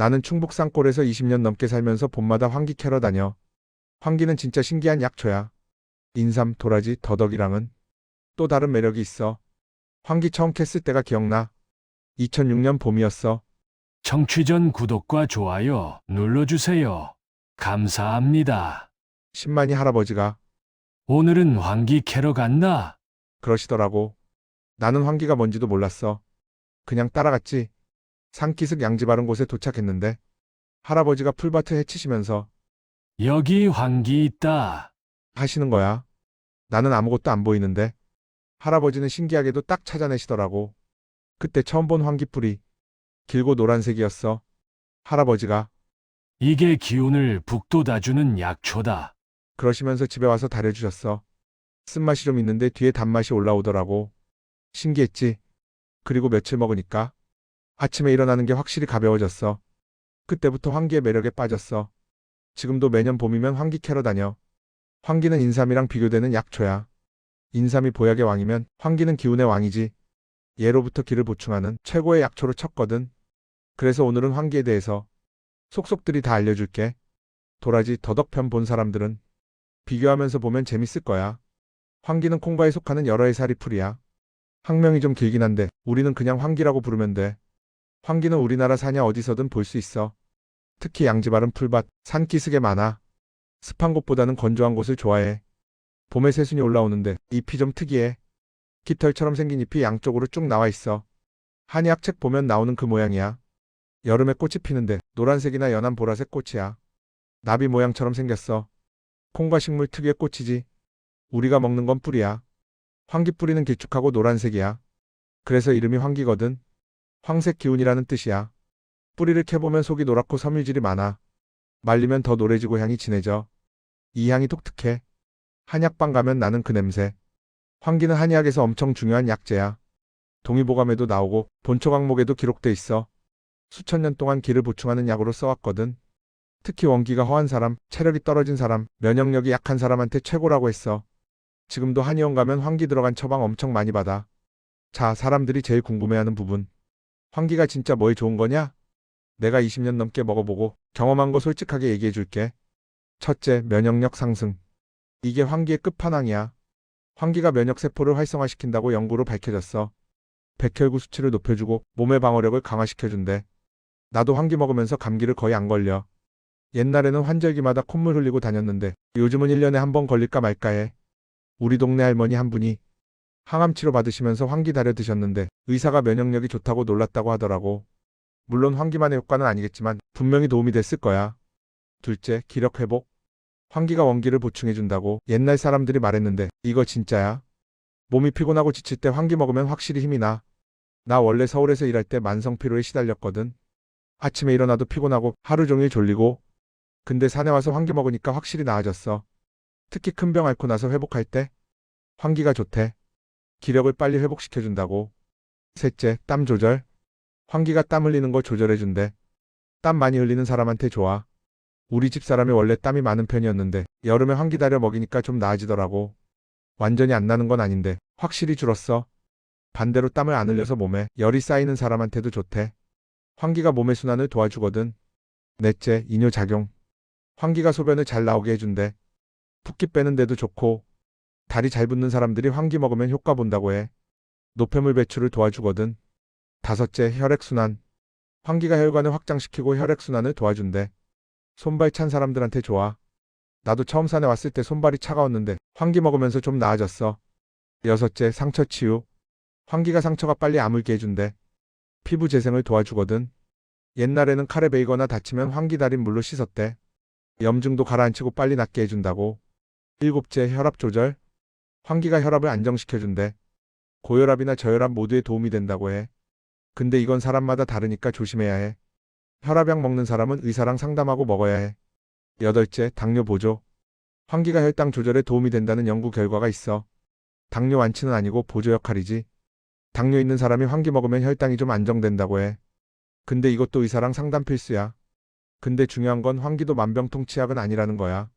나는 충북 산골에서 20년 넘게 살면서 봄마다 환기 캐러 다녀. 환기는 진짜 신기한 약초야. 인삼, 도라지, 더덕이랑은 또 다른 매력이 있어. 환기 처음 캤을 때가 기억나. 2006년 봄이었어. 청취전 구독과 좋아요 눌러주세요. 감사합니다. 신만이 할아버지가 오늘은 환기 캐러 간다. 그러시더라고. 나는 환기가 뭔지도 몰랐어. 그냥 따라갔지. 산기슭 양지 바른 곳에 도착했는데 할아버지가 풀밭을 헤치시면서 여기 환기 있다. 하시는 거야. 나는 아무것도 안 보이는데 할아버지는 신기하게도 딱 찾아내시더라고. 그때 처음 본 환기불이 길고 노란색이었어. 할아버지가 이게 기운을 북돋아주는 약초다. 그러시면서 집에 와서 달여주셨어. 쓴맛이 좀 있는데 뒤에 단맛이 올라오더라고. 신기했지. 그리고 며칠 먹으니까 아침에 일어나는 게 확실히 가벼워졌어. 그때부터 환기의 매력에 빠졌어. 지금도 매년 봄이면 환기 캐러 다녀. 환기는 인삼이랑 비교되는 약초야. 인삼이 보약의 왕이면 환기는 기운의 왕이지. 예로부터 기를 보충하는 최고의 약초로 쳤거든. 그래서 오늘은 환기에 대해서 속속들이 다 알려줄게. 도라지 더덕편 본 사람들은 비교하면서 보면 재밌을 거야. 환기는 콩과에 속하는 여러 해살이 풀이야. 학명이 좀 길긴 한데 우리는 그냥 환기라고 부르면 돼. 환기는 우리나라 사냐 어디서든 볼 수 있어. 특히 양지바른 풀밭, 산기슭에 많아. 습한 곳보다는 건조한 곳을 좋아해. 봄에 새순이 올라오는데 잎이 좀 특이해. 깃털처럼 생긴 잎이 양쪽으로 쭉 나와 있어. 한의학 책 보면 나오는 그 모양이야. 여름에 꽃이 피는데 노란색이나 연한 보라색 꽃이야. 나비 모양처럼 생겼어. 콩과 식물 특유의 꽃이지. 우리가 먹는 건 뿌리야. 황기 뿌리는 길쭉하고 노란색이야. 그래서 이름이 황기거든. 황색 기운이라는 뜻이야. 뿌리를 캐보면 속이 노랗고 섬유질이 많아. 말리면 더 노래지고 향이 진해져. 이 향이 독특해. 한약방 가면 나는 그 냄새. 황기는 한의학에서 엄청 중요한 약재야. 동의보감에도 나오고 본초 강목에도 기록돼 있어. 수천 년 동안 기를 보충하는 약으로 써왔거든. 특히 원기가 허한 사람, 체력이 떨어진 사람, 면역력이 약한 사람한테 최고라고 했어. 지금도 한의원 가면 환기 들어간 처방 엄청 많이 받아. 자, 사람들이 제일 궁금해하는 부분. 환기가 진짜 뭐에 좋은 거냐? 내가 20년 넘게 먹어보고 경험한 거 솔직하게 얘기해 줄게. 첫째, 면역력 상승. 이게 환기의 끝판왕이야. 환기가 면역세포를 활성화시킨다고 연구로 밝혀졌어. 백혈구 수치를 높여주고 몸의 방어력을 강화시켜준대. 나도 환기 먹으면서 감기를 거의 안 걸려. 옛날에는 환절기마다 콧물 흘리고 다녔는데 요즘은 1년에 한 번 걸릴까 말까 해. 우리 동네 할머니 한 분이 항암 치료 받으시면서 환기 달여 드셨는데 의사가 면역력이 좋다고 놀랐다고 하더라고. 물론 환기만의 효과는 아니겠지만 분명히 도움이 됐을 거야. 둘째, 기력 회복. 환기가 원기를 보충해준다고 옛날 사람들이 말했는데 이거 진짜야? 몸이 피곤하고 지칠 때 환기 먹으면 확실히 힘이 나. 나 원래 서울에서 일할 때 만성 피로에 시달렸거든. 아침에 일어나도 피곤하고 하루 종일 졸리고. 근데 산에 와서 환기 먹으니까 확실히 나아졌어. 특히 큰 병 앓고 나서 회복할 때 환기가 좋대. 기력을 빨리 회복시켜준다고. 셋째, 땀 조절. 환기가 땀 흘리는 거 조절해준대. 땀 많이 흘리는 사람한테 좋아. 우리 집 사람이 원래 땀이 많은 편이었는데 여름에 환기 달여 먹이니까 좀 나아지더라고. 완전히 안 나는 건 아닌데 확실히 줄었어. 반대로 땀을 안 흘려서 몸에 열이 쌓이는 사람한테도 좋대. 환기가 몸의 순환을 도와주거든. 넷째, 이뇨작용. 환기가 소변을 잘 나오게 해준대. 붓기 빼는 데도 좋고 다리 잘 붙는 사람들이 환기 먹으면 효과 본다고 해. 노폐물 배출을 도와주거든. 다섯째, 혈액순환. 환기가 혈관을 확장시키고 혈액순환을 도와준대. 손발 찬 사람들한테 좋아. 나도 처음 산에 왔을 때 손발이 차가웠는데 환기 먹으면서 좀 나아졌어. 여섯째, 상처 치유. 환기가 상처가 빨리 아물게 해준대. 피부 재생을 도와주거든. 옛날에는 칼에 베이거나 다치면 환기 달인 물로 씻었대. 염증도 가라앉히고 빨리 낫게 해준다고. 일곱째, 혈압 조절. 환기가 혈압을 안정시켜준대. 고혈압이나 저혈압 모두에 도움이 된다고 해. 근데 이건 사람마다 다르니까 조심해야 해. 혈압약 먹는 사람은 의사랑 상담하고 먹어야 해. 여덟째, 당뇨 보조. 환기가 혈당 조절에 도움이 된다는 연구 결과가 있어. 당뇨 완치는 아니고 보조 역할이지. 당뇨 있는 사람이 환기 먹으면 혈당이 좀 안정된다고 해. 근데 이것도 의사랑 상담 필수야. 근데 중요한 건 환기도 만병통치약은 아니라는 거야.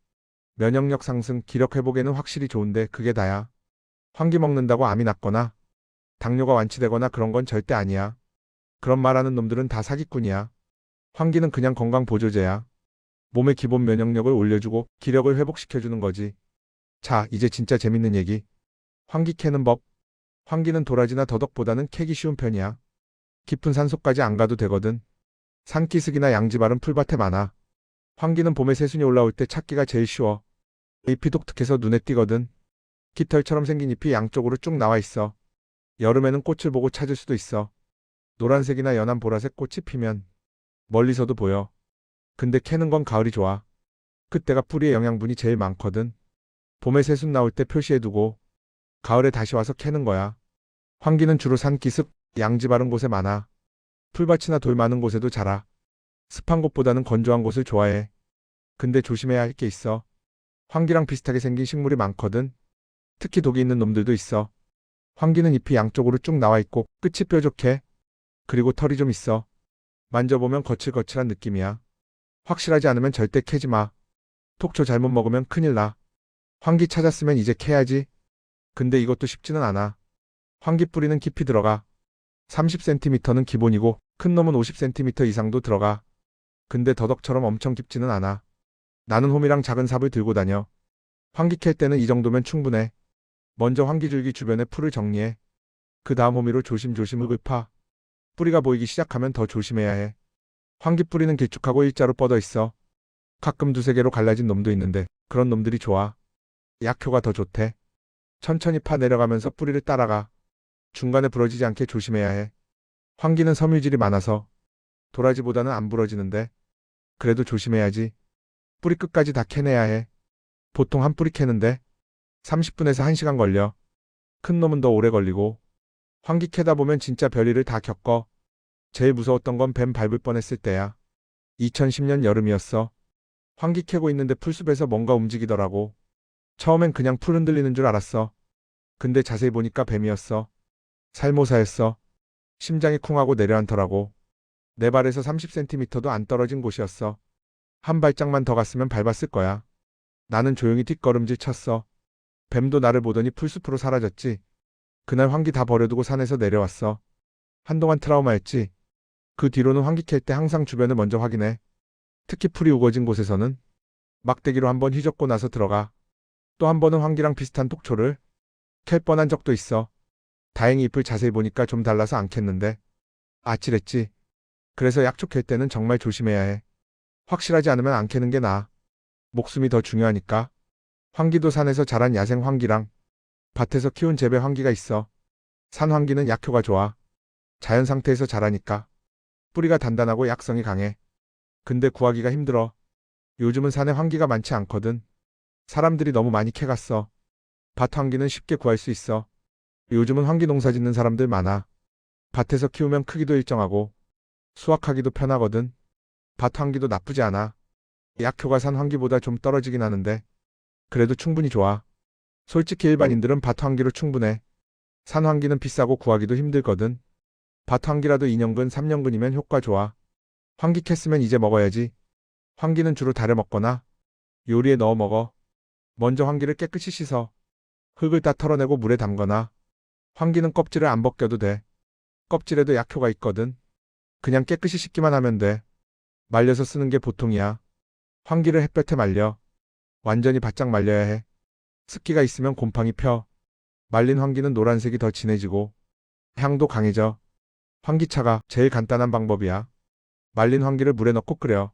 면역력 상승, 기력 회복에는 확실히 좋은데 그게 다야. 환기 먹는다고 암이 낫거나 당뇨가 완치되거나 그런 건 절대 아니야. 그런 말하는 놈들은 다 사기꾼이야. 환기는 그냥 건강 보조제야. 몸의 기본 면역력을 올려주고 기력을 회복시켜주는 거지. 자, 이제 진짜 재밌는 얘기. 환기 캐는 법. 환기는 도라지나 더덕보다는 캐기 쉬운 편이야. 깊은 산속까지 안 가도 되거든. 산기슭이나 양지바른 풀밭에 많아. 환기는 봄에 새순이 올라올 때 찾기가 제일 쉬워. 잎이 독특해서 눈에 띄거든. 깃털처럼 생긴 잎이 양쪽으로 쭉 나와 있어. 여름에는 꽃을 보고 찾을 수도 있어. 노란색이나 연한 보라색 꽃이 피면 멀리서도 보여. 근데 캐는 건 가을이 좋아. 그때가 뿌리에 영양분이 제일 많거든. 봄에 새순 나올 때 표시해두고 가을에 다시 와서 캐는 거야. 환기는 주로 산기슭, 양지 바른 곳에 많아. 풀밭이나 돌 많은 곳에도 자라. 습한 곳보다는 건조한 곳을 좋아해. 근데 조심해야 할 게 있어. 환기랑 비슷하게 생긴 식물이 많거든. 특히 독이 있는 놈들도 있어. 환기는 잎이 양쪽으로 쭉 나와 있고 끝이 뾰족해. 그리고 털이 좀 있어. 만져보면 거칠거칠한 느낌이야. 확실하지 않으면 절대 캐지 마. 톡초 잘못 먹으면 큰일 나. 환기 찾았으면 이제 캐야지. 근데 이것도 쉽지는 않아. 환기 뿌리는 깊이 들어가. 30cm는 기본이고 큰 놈은 50cm 이상도 들어가. 근데 더덕처럼 엄청 깊지는 않아. 나는 홈이랑 작은 삽을 들고 다녀. 환기 캘 때는 이 정도면 충분해. 먼저 환기줄기 주변에 풀을 정리해. 그 다음 호미로 조심조심 흙을 파. 뿌리가 보이기 시작하면 더 조심해야 해. 환기 뿌리는 길쭉하고 일자로 뻗어 있어. 가끔 두세 개로 갈라진 놈도 있는데 그런 놈들이 좋아. 약효가 더 좋대. 천천히 파 내려가면서 뿌리를 따라가. 중간에 부러지지 않게 조심해야 해. 환기는 섬유질이 많아서 도라지보다는 안 부러지는데 그래도 조심해야지. 뿌리 끝까지 다 캐내야 해. 보통 한 뿌리 캐는데 30분에서 1시간 걸려. 큰 놈은 더 오래 걸리고 환기 캐다 보면 진짜 별일을 다 겪어. 제일 무서웠던 건 뱀 밟을 뻔했을 때야. 2010년 여름이었어. 환기 캐고 있는데 풀숲에서 뭔가 움직이더라고. 처음엔 그냥 풀 흔들리는 줄 알았어. 근데 자세히 보니까 뱀이었어. 살모사였어. 심장이 쿵하고 내려앉더라고. 내 발에서 30cm도 안 떨어진 곳이었어. 한 발짝만 더 갔으면 밟았을 거야. 나는 조용히 뒷걸음질 쳤어. 뱀도 나를 보더니 풀숲으로 사라졌지. 그날 환기 다 버려두고 산에서 내려왔어. 한동안 트라우마였지. 그 뒤로는 환기 캘 때 항상 주변을 먼저 확인해. 특히 풀이 우거진 곳에서는 막대기로 한 번 휘젓고 나서 들어가. 또 한 번은 환기랑 비슷한 톡초를 캘 뻔한 적도 있어. 다행히 잎을 자세히 보니까 좀 달라서 안 캤는데 아찔했지. 그래서 약초 캘 때는 정말 조심해야 해. 확실하지 않으면 안 캐는 게 나아. 목숨이 더 중요하니까. 환기도 산에서 자란 야생 환기랑 밭에서 키운 재배 환기가 있어. 산 환기는 약효가 좋아. 자연 상태에서 자라니까. 뿌리가 단단하고 약성이 강해. 근데 구하기가 힘들어. 요즘은 산에 환기가 많지 않거든. 사람들이 너무 많이 캐갔어. 밭 환기는 쉽게 구할 수 있어. 요즘은 환기 농사 짓는 사람들 많아. 밭에서 키우면 크기도 일정하고 수확하기도 편하거든. 밭 환기도 나쁘지 않아. 약효가 산 환기보다 좀 떨어지긴 하는데 그래도 충분히 좋아. 솔직히 일반인들은 밭 환기로 충분해. 산 환기는 비싸고 구하기도 힘들거든. 밭 환기라도 2년근, 3년근이면 효과 좋아. 환기 캤으면 이제 먹어야지. 환기는 주로 달여 먹거나 요리에 넣어 먹어. 먼저 환기를 깨끗이 씻어. 흙을 다 털어내고 물에 담거나 환기는 껍질을 안 벗겨도 돼. 껍질에도 약효가 있거든. 그냥 깨끗이 씻기만 하면 돼. 말려서 쓰는 게 보통이야. 환기를 햇볕에 말려. 완전히 바짝 말려야 해. 습기가 있으면 곰팡이 펴. 말린 환기는 노란색이 더 진해지고 향도 강해져. 환기차가 제일 간단한 방법이야. 말린 환기를 물에 넣고 끓여.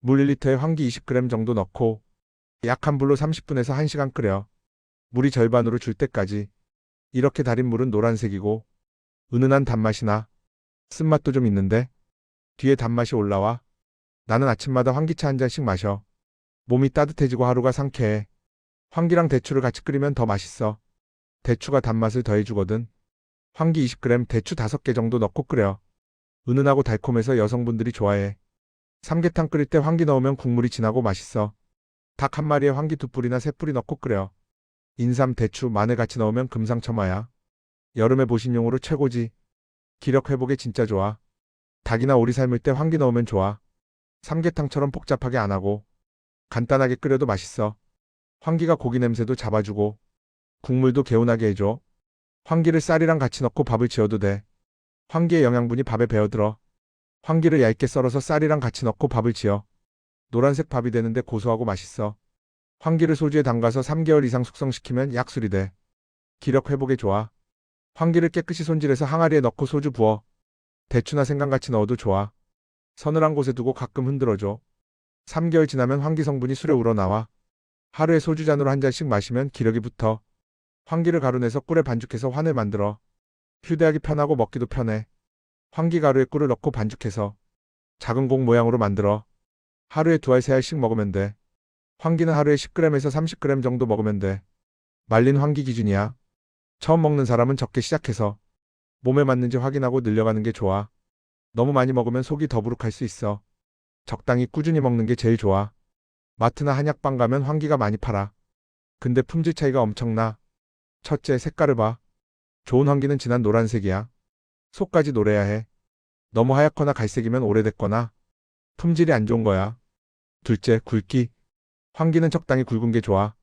물 1리터에 환기 20g 정도 넣고 약한 불로 30분에서 1시간 끓여. 물이 절반으로 줄 때까지. 이렇게 달인 물은 노란색이고 은은한 단맛이 나. 쓴맛도 좀 있는데 뒤에 단맛이 올라와. 나는 아침마다 환기차 한 잔씩 마셔. 몸이 따뜻해지고 하루가 상쾌해. 환기랑 대추를 같이 끓이면 더 맛있어. 대추가 단맛을 더해주거든. 환기 20g, 대추 5개 정도 넣고 끓여. 은은하고 달콤해서 여성분들이 좋아해. 삼계탕 끓일 때 환기 넣으면 국물이 진하고 맛있어. 닭 한 마리에 환기 두 뿌리나 세 뿌리 넣고 끓여. 인삼, 대추, 마늘 같이 넣으면 금상첨화야. 여름에 보신용으로 최고지. 기력 회복에 진짜 좋아. 닭이나 오리 삶을 때 환기 넣으면 좋아. 삼계탕처럼 복잡하게 안 하고 간단하게 끓여도 맛있어. 환기가 고기 냄새도 잡아주고 국물도 개운하게 해줘. 환기를 쌀이랑 같이 넣고 밥을 지어도 돼. 환기의 영양분이 밥에 배어들어. 황기를 얇게 썰어서 쌀이랑 같이 넣고 밥을 지어. 노란색 밥이 되는데 고소하고 맛있어. 황기를 소주에 담가서 3개월 이상 숙성시키면 약술이 돼. 기력 회복에 좋아. 황기를 깨끗이 손질해서 항아리에 넣고 소주 부어. 대추나 생강같이 넣어도 좋아. 서늘한 곳에 두고 가끔 흔들어줘. 3개월 지나면 황기 성분이 술에 우러나와. 하루에 소주 잔으로 한 잔씩 마시면 기력이 붙어. 황기를 가루내서 꿀에 반죽해서 환을 만들어. 휴대하기 편하고 먹기도 편해. 황기 가루에 꿀을 넣고 반죽해서 작은 공 모양으로 만들어. 하루에 두 알 세 알씩 먹으면 돼. 황기는 하루에 10g에서 30g 정도 먹으면 돼. 말린 황기 기준이야. 처음 먹는 사람은 적게 시작해서 몸에 맞는지 확인하고 늘려가는 게 좋아. 너무 많이 먹으면 속이 더부룩할 수 있어. 적당히 꾸준히 먹는 게 제일 좋아. 마트나 한약방 가면 황기가 많이 팔아. 근데 품질 차이가 엄청나. 첫째, 색깔을 봐. 좋은 황기는 진한 노란색이야. 속까지 노래야 해. 너무 하얗거나 갈색이면 오래됐거나 품질이 안 좋은 거야. 둘째, 굵기. 황기는 적당히 굵은 게 좋아.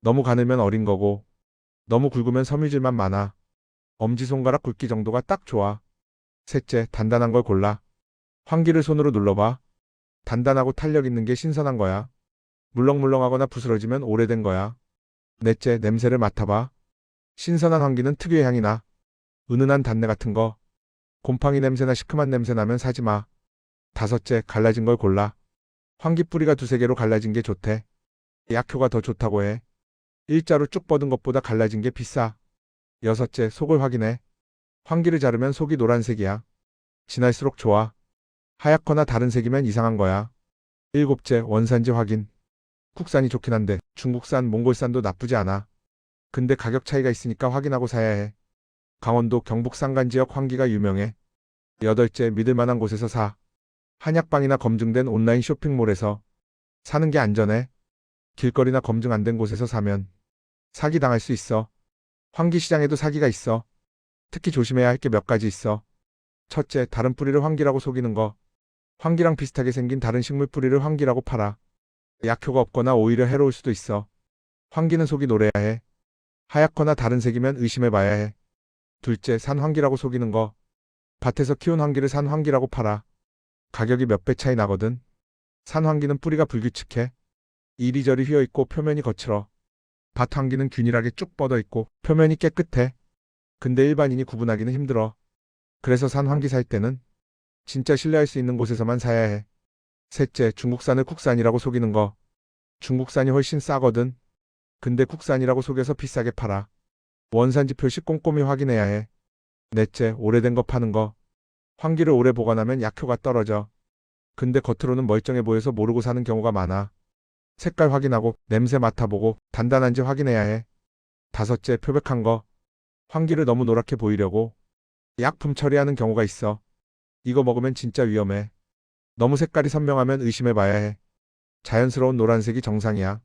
너무 가늘면 어린 거고, 너무 굵으면 섬유질만 많아. 엄지손가락 굵기 정도가 딱 좋아. 셋째, 단단한 걸 골라. 황기를 손으로 눌러봐. 단단하고 탄력 있는 게 신선한 거야. 물렁물렁하거나 부스러지면 오래된 거야. 넷째, 냄새를 맡아봐. 신선한 황기는 특유의 향이 나. 은은한 단내 같은 거. 곰팡이 냄새나 시큼한 냄새 나면 사지 마. 다섯째, 갈라진 걸 골라. 황기 뿌리가 두세 개로 갈라진 게 좋대. 약효가 더 좋다고 해. 일자로 쭉 뻗은 것보다 갈라진 게 비싸. 여섯째, 속을 확인해. 황기를 자르면 속이 노란색이야. 진할수록 좋아. 하얗거나 다른 색이면 이상한 거야. 일곱째, 원산지 확인. 국산이 좋긴 한데 중국산, 몽골산도 나쁘지 않아. 근데 가격 차이가 있으니까 확인하고 사야 해. 강원도 경북 산간 지역 황기가 유명해. 여덟째, 믿을 만한 곳에서 사. 한약방이나 검증된 온라인 쇼핑몰에서 사는 게 안전해. 길거리나 검증 안 된 곳에서 사면 사기 당할 수 있어. 황기 시장에도 사기가 있어. 특히 조심해야 할 게 몇 가지 있어. 첫째, 다른 뿌리를 황기라고 속이는 거. 황기랑 비슷하게 생긴 다른 식물 뿌리를 황기라고 팔아. 약효가 없거나 오히려 해로울 수도 있어. 황기는 속이 노래야 해. 하얗거나 다른 색이면 의심해 봐야 해. 둘째, 산 황기라고 속이는 거. 밭에서 키운 황기를 산 황기라고 팔아. 가격이 몇 배 차이 나거든. 산 황기는 뿌리가 불규칙해. 이리저리 휘어 있고 표면이 거칠어. 밭 황기는 균일하게 쭉 뻗어 있고 표면이 깨끗해. 근데 일반인이 구분하기는 힘들어. 그래서 산 황기 살 때는 진짜 신뢰할 수 있는 곳에서만 사야 해. 셋째, 중국산을 국산이라고 속이는 거. 중국산이 훨씬 싸거든. 근데 국산이라고 속여서 비싸게 팔아. 원산지 표시 꼼꼼히 확인해야 해. 넷째, 오래된 거 파는 거. 황기를 오래 보관하면 약효가 떨어져. 근데 겉으로는 멀쩡해 보여서 모르고 사는 경우가 많아. 색깔 확인하고 냄새 맡아보고 단단한지 확인해야 해. 다섯째, 표백한 거. 황기를 너무 노랗게 보이려고 약품 처리하는 경우가 있어. 이거 먹으면 진짜 위험해. 너무 색깔이 선명하면 의심해 봐야 해. 자연스러운 노란색이 정상이야.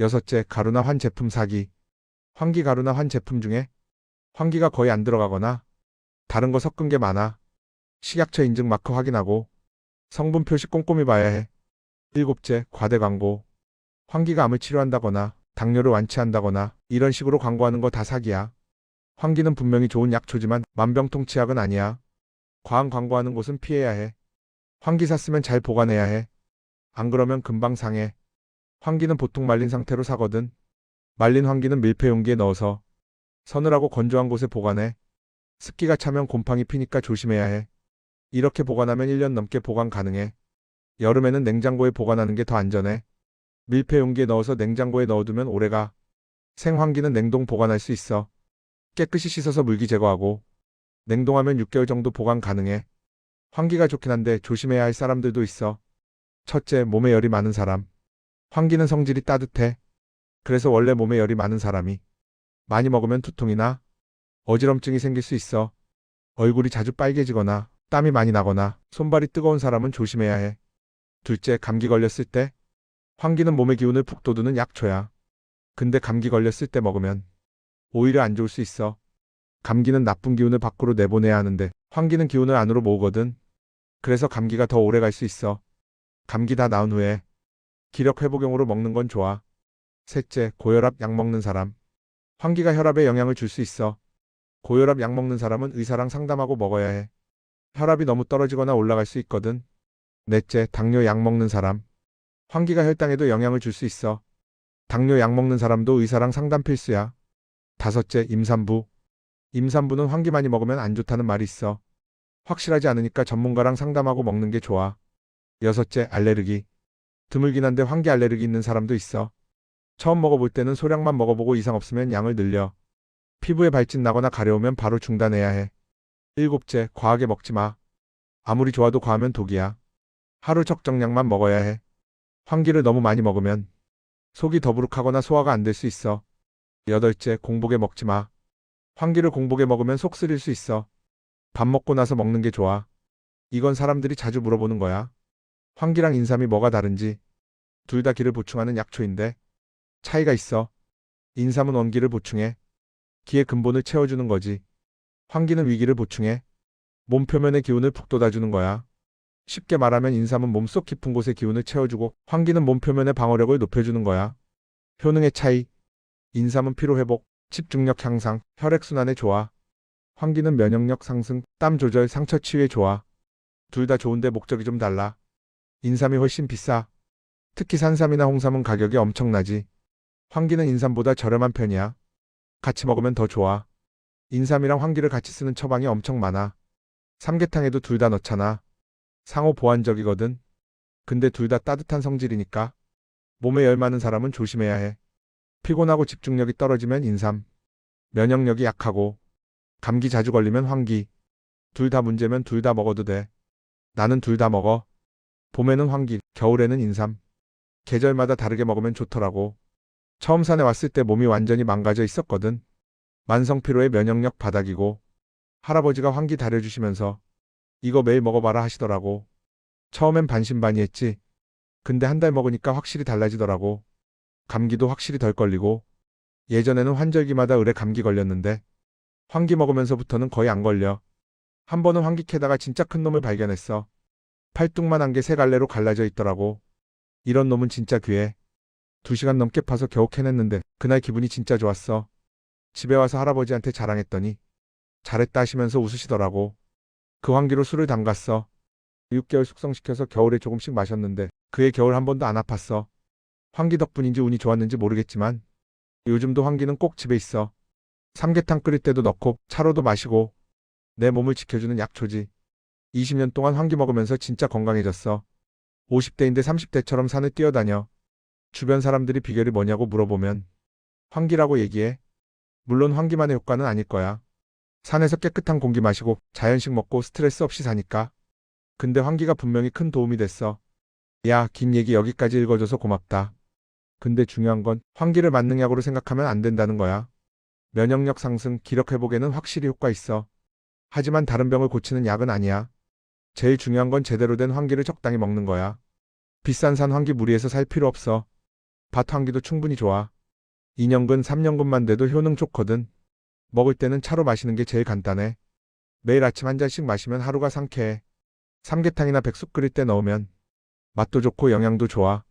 여섯째, 가루나 환 제품 사기. 황기 가루나 환 제품 중에 황기가 거의 안 들어가거나 다른 거 섞은 게 많아. 식약처 인증 마크 확인하고 성분 표시 꼼꼼히 봐야 해. 일곱째, 과대 광고. 황기가 암을 치료한다거나 당뇨를 완치한다거나 이런 식으로 광고하는 거 다 사기야. 황기는 분명히 좋은 약초지만 만병통치약은 아니야. 과한 광고하는 곳은 피해야 해. 황기 샀으면 잘 보관해야 해. 안 그러면 금방 상해. 황기는 보통 말린 상태로 사거든. 말린 황기는 밀폐 용기에 넣어서 서늘하고 건조한 곳에 보관해. 습기가 차면 곰팡이 피니까 조심해야 해. 이렇게 보관하면 1년 넘게 보관 가능해. 여름에는 냉장고에 보관하는 게 더 안전해. 밀폐 용기에 넣어서 냉장고에 넣어두면 오래가. 생황기는 냉동 보관할 수 있어. 깨끗이 씻어서 물기 제거하고 냉동하면 6개월 정도 보관 가능해. 환기가 좋긴 한데 조심해야 할 사람들도 있어. 첫째, 몸에 열이 많은 사람. 환기는 성질이 따뜻해. 그래서 원래 몸에 열이 많은 사람이 많이 먹으면 두통이나 어지럼증이 생길 수 있어. 얼굴이 자주 빨개지거나 땀이 많이 나거나 손발이 뜨거운 사람은 조심해야 해. 둘째, 감기 걸렸을 때. 환기는 몸의 기운을 푹 돋우는 약초야. 근데 감기 걸렸을 때 먹으면 오히려 안 좋을 수 있어. 감기는 나쁜 기운을 밖으로 내보내야 하는데 환기는 기운을 안으로 모으거든. 그래서 감기가 더 오래 갈 수 있어. 감기 다 나은 후에 기력 회복용으로 먹는 건 좋아. 셋째, 고혈압 약 먹는 사람. 환기가 혈압에 영향을 줄 수 있어. 고혈압 약 먹는 사람은 의사랑 상담하고 먹어야 해. 혈압이 너무 떨어지거나 올라갈 수 있거든. 넷째, 당뇨 약 먹는 사람. 환기가 혈당에도 영향을 줄 수 있어. 당뇨 약 먹는 사람도 의사랑 상담 필수야. 다섯째, 임산부. 임산부는 환기 많이 먹으면 안 좋다는 말이 있어. 확실하지 않으니까 전문가랑 상담하고 먹는 게 좋아. 여섯째, 알레르기. 드물긴 한데 환기 알레르기 있는 사람도 있어. 처음 먹어볼 때는 소량만 먹어보고 이상 없으면 양을 늘려. 피부에 발진 나거나 가려우면 바로 중단해야 해. 일곱째, 과하게 먹지 마. 아무리 좋아도 과하면 독이야. 하루 적정량만 먹어야 해. 환기를 너무 많이 먹으면 속이 더부룩하거나 소화가 안 될 수 있어. 여덟째, 공복에 먹지 마. 환기를 공복에 먹으면 속 쓰릴 수 있어. 밥 먹고 나서 먹는 게 좋아. 이건 사람들이 자주 물어보는 거야. 환기랑 인삼이 뭐가 다른지. 둘 다 기를 보충하는 약초인데 차이가 있어. 인삼은 원기를 보충해. 기의 근본을 채워주는 거지. 환기는 위기를 보충해. 몸 표면의 기운을 푹 돋아주는 거야. 쉽게 말하면 인삼은 몸속 깊은 곳의 기운을 채워주고 환기는 몸 표면의 방어력을 높여주는 거야. 효능의 차이. 인삼은 피로 회복, 집중력 향상, 혈액순환에 좋아. 환기는 면역력 상승, 땀 조절, 상처 치유에 좋아. 둘 다 좋은데 목적이 좀 달라. 인삼이 훨씬 비싸. 특히 산삼이나 홍삼은 가격이 엄청나지. 환기는 인삼보다 저렴한 편이야. 같이 먹으면 더 좋아. 인삼이랑 환기를 같이 쓰는 처방이 엄청 많아. 삼계탕에도 둘 다 넣잖아. 상호 보완적이거든. 근데 둘 다 따뜻한 성질이니까. 몸에 열 많은 사람은 조심해야 해. 피곤하고 집중력이 떨어지면 인삼. 면역력이 약하고. 감기 자주 걸리면 환기. 둘 다 문제면 둘 다 먹어도 돼. 나는 둘 다 먹어. 봄에는 환기, 겨울에는 인삼. 계절마다 다르게 먹으면 좋더라고. 처음 산에 왔을 때 몸이 완전히 망가져 있었거든. 만성피로에 면역력 바닥이고. 할아버지가 환기 다려주시면서 이거 매일 먹어봐라 하시더라고. 처음엔 반신반의했지. 근데 한 달 먹으니까 확실히 달라지더라고. 감기도 확실히 덜 걸리고. 예전에는 환절기마다 을에 감기 걸렸는데 환기 먹으면서부터는 거의 안 걸려. 한 번은 환기 캐다가 진짜 큰 놈을 발견했어. 팔뚝만 한 게 세 갈래로 갈라져 있더라고. 이런 놈은 진짜 귀해. 두 시간 넘게 파서 겨우 캐냈는데 그날 기분이 진짜 좋았어. 집에 와서 할아버지한테 자랑했더니 잘했다 하시면서 웃으시더라고. 그 환기로 술을 담갔어. 6개월 숙성시켜서 겨울에 조금씩 마셨는데 그해 겨울 한 번도 안 아팠어. 환기 덕분인지 운이 좋았는지 모르겠지만 요즘도 환기는 꼭 집에 있어. 삼계탕 끓일 때도 넣고 차로도 마시고 내 몸을 지켜주는 약초지. 20년 동안 환기 먹으면서 진짜 건강해졌어. 50대인데 30대처럼 산을 뛰어다녀. 주변 사람들이 비결이 뭐냐고 물어보면 환기라고 얘기해. 물론 환기만의 효과는 아닐 거야. 산에서 깨끗한 공기 마시고 자연식 먹고 스트레스 없이 사니까. 근데 환기가 분명히 큰 도움이 됐어. 야, 긴 얘기 여기까지 읽어줘서 고맙다. 근데 중요한 건 환기를 만능약으로 생각하면 안 된다는 거야. 면역력 상승, 기력 회복에는 확실히 효과 있어. 하지만 다른 병을 고치는 약은 아니야. 제일 중요한 건 제대로 된 환기를 적당히 먹는 거야. 비싼 산 환기 무리해서 살 필요 없어. 밭 환기도 충분히 좋아. 2년근, 3년근만 돼도 효능 좋거든. 먹을 때는 차로 마시는 게 제일 간단해. 매일 아침 한 잔씩 마시면 하루가 상쾌해. 삼계탕이나 백숙 끓일 때 넣으면 맛도 좋고 영양도 좋아.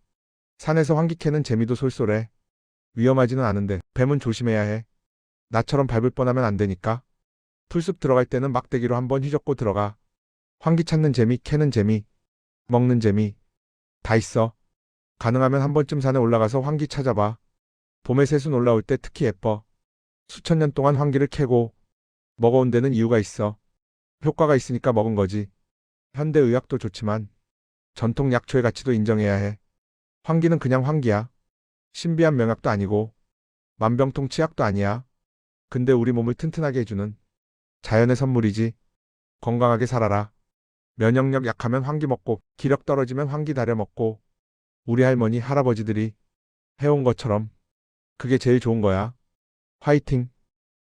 산에서 환기 캐는 재미도 솔솔해. 위험하지는 않은데 뱀은 조심해야 해. 나처럼 밟을 뻔하면 안 되니까. 풀숲 들어갈 때는 막대기로 한번 휘젓고 들어가. 환기 찾는 재미, 캐는 재미, 먹는 재미 다 있어. 가능하면 한 번쯤 산에 올라가서 환기 찾아봐. 봄에 새순 올라올 때 특히 예뻐. 수천 년 동안 환기를 캐고 먹어온 데는 이유가 있어. 효과가 있으니까 먹은 거지. 현대 의학도 좋지만 전통 약초의 가치도 인정해야 해. 환기는 그냥 환기야. 신비한 명약도 아니고 만병통 치약도 아니야. 근데 우리 몸을 튼튼하게 해주는 자연의 선물이지. 건강하게 살아라. 면역력 약하면 환기 먹고 기력 떨어지면 환기 다려 먹고 우리 할머니 할아버지들이 해온 것처럼 그게 제일 좋은 거야. 화이팅!